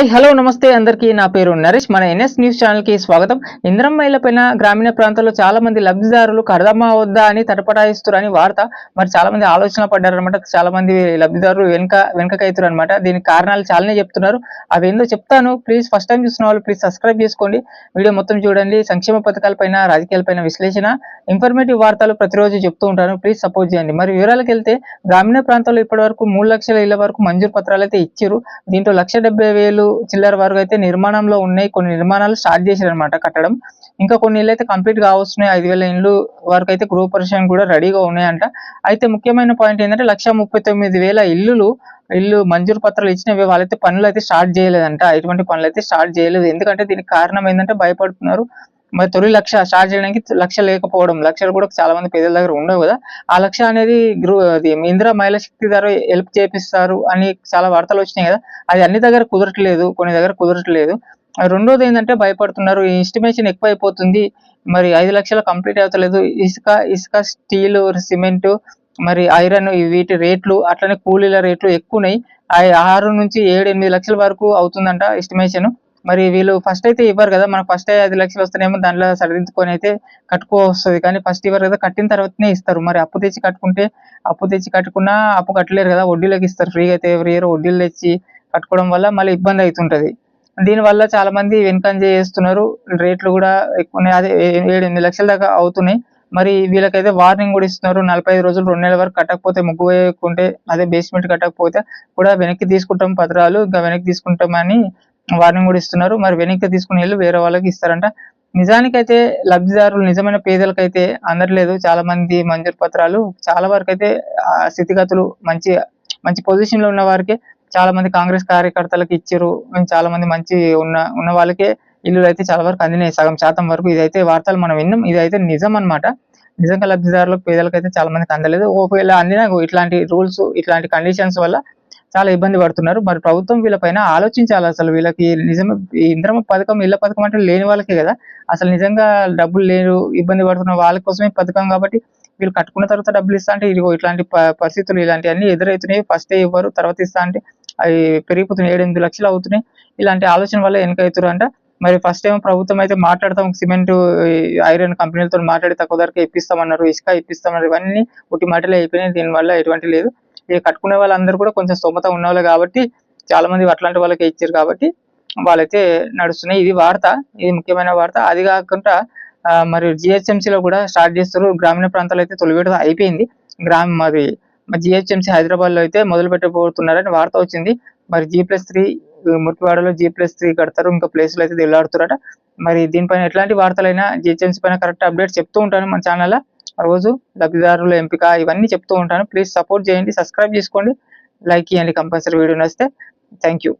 Hi hello నమస్తే అందరికీ. నా పేరు నరేష్. మన ఎన్ఎస్ న్యూస్ ఛానల్కి స్వాగతం. ఇంద్రమ్మాయిల పైన గ్రామీణ ప్రాంతాల్లో చాలా మంది లబ్ధిదారులు కడదమ్మా వద్దా అని తటపటాయిస్తున్నారు అని వార్త. మరి చాలా మంది ఆలోచన పడ్డారనమాట చాలా మంది లబ్ధిదారులు వెనుక వెనుకకైతున్నారు అనమాట దీనికి కారణాలు చాలానే చెప్తున్నారు. అవి ఏందో చెప్తాను. ప్లీజ్ ఫస్ట్ టైం చూసిన వాళ్ళు ప్లీజ్ సబ్స్క్రైబ్ చేసుకోండి. వీడియో మొత్తం చూడండి. సంక్షేమ పథకాలపైన రాజకీయాలపైన విశ్లేషణ ఇన్ఫర్మేటివ్ వార్తలు ప్రతిరోజు చెప్తూ ఉంటాను. ప్లీజ్ సపోర్ట్ చేయండి. మరి వివరాలకు వెళ్తే గ్రామీణ ప్రాంతాల్లో ఇప్పటి వరకు మూడు లక్షల ఇళ్ళ వరకు మంజూరు పత్రాలు అయితే ఇచ్చారు దీంట్లో లక్ష డెబ్బై వేలు చిల్లర వరకు అయితే నిర్మాణంలో ఉన్నాయి. కొన్ని నిర్మాణాలు స్టార్ట్ చేశారు అనమాట కట్టడం. ఇంకా కొన్ని ఇళ్ళు అయితే కంప్లీట్ కావస్తున్నాయి. ఐదు వేల ఇండ్లు వరకు అయితే గృహ పరిశ్రమ కూడా రెడీగా ఉన్నాయంట. అయితే ముఖ్యమైన పాయింట్ ఏంటంటే లక్ష ముప్పై తొమ్మిది వేల ఇల్లులు ఇల్లు మంజూరు పత్రాలు ఇచ్చినవి వాళ్ళైతే పనులు అయితే స్టార్ట్ చేయలేదంట. ఎటువంటి పనులు అయితే స్టార్ట్ చేయలేదు. ఎందుకంటే దీనికి కారణం ఏంటంటే భయపడుతున్నారు. మరి తొలి లక్ష స్టార్ట్ చేయడానికి లక్ష లేకపోవడం లక్షలు కూడా చాలా మంది పేదల దగ్గర ఉండవు కదా. ఆ లక్ష అనేది అది ఇందిరా మహిళా శక్తి ద్వారా హెల్ప్ చేపిస్తారు అని చాలా వార్తలు వచ్చినాయి కదా. అది అన్ని దగ్గర కుదరట్లేదు కొన్ని దగ్గర కుదరట్లేదు. రెండోది ఏంటంటే భయపడుతున్నారు ఈ ఎస్టిమేషన్ ఎక్కువ అయిపోతుంది మరి ఐదు లక్షలు కంప్లీట్ అవుతలేదు. ఇసుక ఇసుక స్టీల్ సిమెంట్ మరి ఐరన్ వీటి రేట్లు అట్లనే కూలీల రేట్లు ఎక్కువ ఉన్నాయి ఆ ఆరు నుంచి ఏడు ఎనిమిది లక్షల వరకు అవుతుందంట ఎస్టిమేషన్ మరి వీళ్ళు ఫస్ట్ అయితే ఇవ్వరు కదా మనకు ఫస్ట్ ఐదు లక్షలు వస్తేనేమో దాంట్లో సరిదిద్దుకొని అయితే కట్టుకో వస్తుంది కానీ ఫస్ట్ ఇవ్వరు కదా కట్టిన తర్వాతనే ఇస్తారు. మరి అప్పు తెచ్చి కట్టుకుంటే అప్పు తెచ్చి కట్టుకున్నా అప్పు కట్టలేరు కదా వడ్డీలోకి ఇస్తారు. ఫ్రీగా అయితే ఎవరి ఇయర్ వడ్డీలు తెచ్చి కట్టుకోవడం వల్ల మళ్ళీ ఇబ్బంది అవుతుంటది. దీని వల్ల చాలా మంది వెనుకంజ చేస్తున్నారు రేట్లు కూడా ఎక్కువ అదే ఏ- ఏడు ఎనిమిది లక్షల దాకా అవుతున్నాయి. మరి వీళ్ళకైతే వార్నింగ్ కూడా ఇస్తున్నారు. నలభై ఐదు రోజులు రెండు నెలల వరకు కట్టకపోతే ముగ్గు వేయకుంటే అదే బేస్మెంట్ కట్టకపోతే కూడా వెనక్కి తీసుకుంటాం పత్రాలు ఇంకా వెనక్కి తీసుకుంటామని వార్నింగ్ కూడా ఇస్తున్నారు. మరి వెనక్కి తీసుకుని వెళ్ళి వేరే వాళ్ళకి ఇస్తారంట. నిజానికైతే లబ్ధిదారులు నిజమైన పేదలకైతే అందట్లేదు చాలా మంది మంజూరు పత్రాలు చాలా వరకు అయితే స్థితిగతులు మంచి మంచి పొజిషన్లో ఉన్న వారికి చాలా మంది కాంగ్రెస్ కార్యకర్తలకు ఇచ్చారు. చాలా మంది మంచి ఉన్న ఉన్న వాళ్ళకే ఇల్లు అయితే చాలా వరకు అందినాయి. సగం శాతం వరకు. ఇదైతే వార్తలు మనం విన్నాం. ఇదైతే నిజం అన్నమాట. నిజంగా లబ్ధిదారులకు పేదలకు అయితే చాలా మందికి అందలేదు. ఒకవేళ అందినా ఇట్లాంటి రూల్స్ ఇట్లాంటి కండిషన్స్ వల్ల చాలా ఇబ్బంది పడుతున్నారు. మరి ప్రభుత్వం వీళ్ళపైన ఆలోచించాలి అసలు. వీళ్ళకి నిజం ఈ ఇంద్రమ పథకం ఇళ్ళ పథకం అంటే లేని వాళ్ళకే కదా. అసలు నిజంగా డబ్బులు లేరు ఇబ్బంది పడుతున్న వాళ్ళ కోసమే పథకం కాబట్టి వీళ్ళు కట్టుకున్న తర్వాత డబ్బులు ఇస్తా అంటే ఇదిగో ఇట్లాంటి పరిస్థితులు ఇలాంటివన్నీ ఎదురవుతున్నాయి ఫస్ట్ ఇవ్వరు తర్వాత ఇస్తా అంటే అవి పెరిగిపోతున్నాయి. ఏడెనిమిది లక్షలు అవుతున్నాయి. ఇలాంటి ఆలోచన వల్ల వెనక అంట మరి ఫస్ట్ ఏమో ప్రభుత్వం అయితే మాట్లాడతాం సిమెంట్ ఐరన్ కంపెనీలతో మాట్లాడి తక్కువ ధరకు ఇప్పిస్తామన్నారు ఇసుక ఇప్పిస్తామన్నారు. ఇవన్నీ ఒకటి మాటలే అయిపోయినాయి. దీనివల్ల ఎటువంటి లేదు. ఇక కట్టుకునే వాళ్ళందరూ కూడా కొంచెం స్తోమత ఉన్నవాళ్ళు కాబట్టి చాలా మంది అట్లాంటి వాళ్ళకి ఇచ్చారు కాబట్టి వాళ్ళైతే నడుస్తున్నాయి. ఇది వార్త ఇది ముఖ్యమైన వార్త. అది కాకుండా మరి జిహెచ్ఎంసీలో లో కూడా స్టార్ట్ చేస్తారు. గ్రామీణ ప్రాంతాలు అయితే తొలి అయిపోయింది. గ్రామ మరి జిహెచ్ఎంసీ హైదరాబాద్లో అయితే మొదలు పెట్టబోతున్నారని వార్త వచ్చింది. మరి జీ ప్లస్ త్రీ మురికివాడలో జీ ప్లస్ త్రీ కడతారు. ఇంకా ప్లేసులు అయితే వెళ్ళాడుతారట మరి దీనిపైన ఎట్లాంటి వార్తలైనా జిహెచ్ఎంసీ పైన కరెక్ట్ అప్డేట్ చెప్తూ ఉంటాను మన ఛానల్లో. రోజు లబ్ధిదారుల ఎంపిక ఇవన్నీ చెప్తూ ఉంటాను. ప్లీజ్ సపోర్ట్ చేయండి సబ్స్క్రైబ్ చేసుకోండి. లైక్ చేయండి కంపల్సరీ వీడియో నచ్చితే. Thank you